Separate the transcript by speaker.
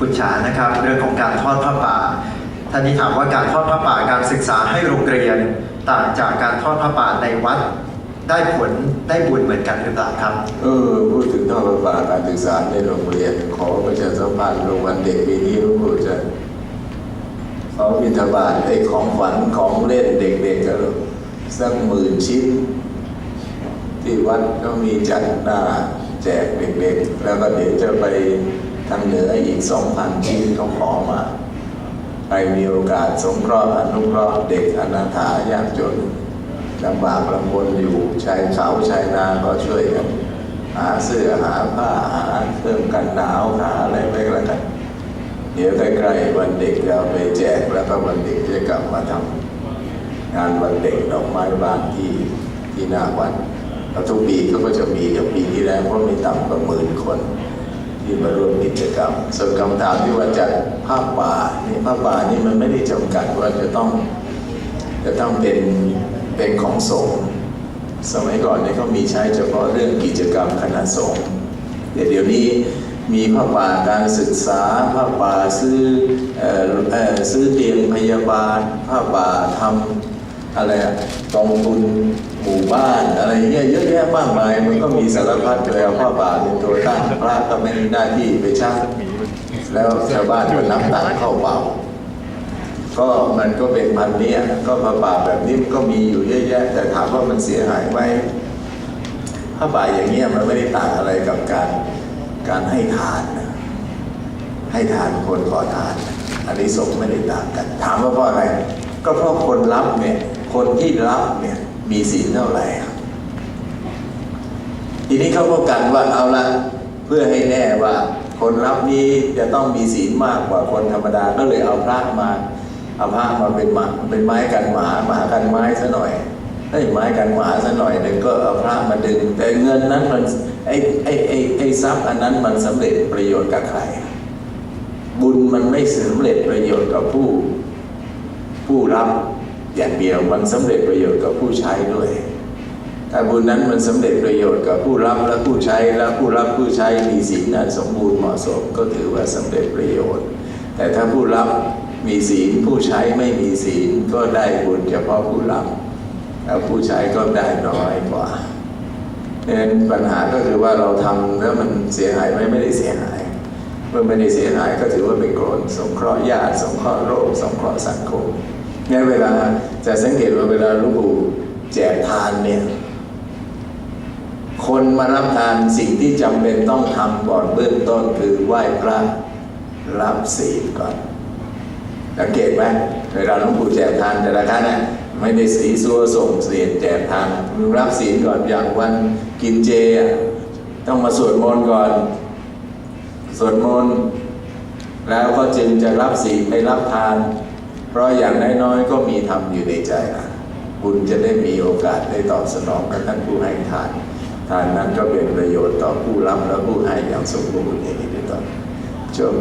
Speaker 1: คุณฉานะครับเรื่องของการทอดผ้าป่าท่านนี้ถามว่าการทอดผ้าป่าการศึกษาให้โรงเรียนต่างจากการทอดผ้าป่าในวัดได้ผลได้บุญเหมือนกันหรือเปล่าครับ
Speaker 2: เออพูดถึงทอดประปาการศึกษาในโรงเรียน ขอประชาสัมพันธ์โรงวันเด็กปีนี้หลวงปู่จะเขาบิณฑบาตไอ้ของขวัญของเล่นเด็กๆกันสักหมื่นชิ้น ที่วัดก็มีจัดหน้าแจกเด็กๆ แล้วก็เดี๋ยวจะไป ทางเหนืออีกสองพันชิ้นเขาขอมาใครมีโอกาสสงเคราะห์อนุเคราะห์เด็กอนาถายากจนลำบากลำบนอยู่ชายเขาชายนาก็ช่วยกันหาเสื้อหาผ้าหาเครื่องกันหนาวหาอะไรไปกันเดี๋ยวใกล้ๆวันเด็กจะเอาไปแจกแล้วก็วันเด็กจะกลับมาทำงานวันเด็กดอกไม้บานที่ที่หน้าวัดแล้วทุกปีก็จะมีอย่างปีที่แล้วก็ม่ต่ำกว่าหมื่นคน ที่มาร่วมกิจกรรม ส่วนคำถามที่ว่าจัดผ้าป่านี่ผ้าป่านี่มันไม่ได้จำกัดว่าจะต้องจะต้องเป็นเป็นของสงฆ์สมัยก่อนเนี่ยเขามีใช้เฉพาะเรื่องกิจกรรมคณะสงฆ์แต่เดี๋ยวนี้มีผ้าป่าการศึกษาผ้าป่าซื้อเออเออซื้อเตียงพยาบาลผ้าป่าทำ อะไรอะกองทุนหมู่บ้านอะไรเงี้ยเยอะแยะมากมาย มันก็มีสารพัดเลยเอาผ้าป่าเป็นตัวตั้งพระก็ไม่มีหน้าที่ไปช่างแล้วชาวบ้านก็นับตังเข้าเป่าก็มันก็เป็นพันเนี้ยก็ผ้าป่าแบบนี้มันก็มีอยู่เยอะแยะ แต่ถามว่ามันเสียหายไหมผ้าป่าอย่างเงี้ยมันไม่ได้ต่างอะไรกับการการให้ทานนะให้ทานคนขอทาน อันนี้สงไม่ได้ต่างกัน ถามว่าเพราะอะไร ก็เพราะคนรับเนี่ย คนที่รับเนี่ยมีศีลเท่าไหร่อะทีนี้เขาก็กันว่าเอาละเพื่อให้แน่ว่า คนรับนี้จะต้องมีศีลมากกว่าคนธรรมดาก็เลยเอาพระมาเอาผ้ามาเป็นมาเป็นไม้กันหมาหมากันไม้ซะหน่อยไอ้ไม้กันหมาซะหน่อยหนึ่งก็เอาพระมาดึงแต่เงินนั้นมันไอ้ไอ้ไอ้ไอ้ทรัพย์อันนั้นมันสำเร็จประโยชน์กับใคร บุญมันไม่สำเร็จประโยชน์กับผู้ ผู้รับ อย่างเดียวมันสำเร็จประโยชน์กับผู้ใช้ด้วย ถ้าบุญนั้นมันสำเร็จประโยชน์กับผู้รับและผู้ใช้และผู้รับผู้ใช้มีศีลอันสมบูรณ์เหมาะสมก็ถือว่าสำเร็จประโยชน์ แต่ถ้าผู้รับมีศีลผู้ใช้ไม่มีศีลก็ได้บุญเฉพาะผู้รับแล้วผู้ใช้ก็ได้น้อยกว่าดังนั้นปัญหาก็คือว่าเราทำแล้วมันเสียหายไหมไม่ได้เสียหาย เมื่อไม่ได้เสียหายก็ถือว่าเป็นโกรธสงเคราะห์ญาติสงเคราะห์โรคสงเคราะห์สังคม งั้นเวลาจะสังเกตว่าเวลาลูกปู่แจกทานเนี่ย คนมารับทานสิ่งที่จำเป็นต้องทำก่อนเบื้องต้นคือไหว้พระรับศีลก่อนสังเกตไหมเวลาหลวงปู่แจกทานแต่ละครั้งน่ะไม่ได้สีซัวส่งเสียแจกทานรับศีลก่อนอย่างวันกินเจต้องมาสวดมนต์ก่อนสวดมนต์แล้วก็จึงจะรับศีลไปรับทาน เพราะอย่างน้อยๆก็มีธรรมอยู่ในใจนะบุญจะได้มีโอกาสได้ตอบสนองกับท่านผู้ให้ทานทานนั้นก็เป็นประโยชน์ต่อผู้รับและผู้ให้อย่างสมบูรณ์อย่างนี้เป็นต้นจบ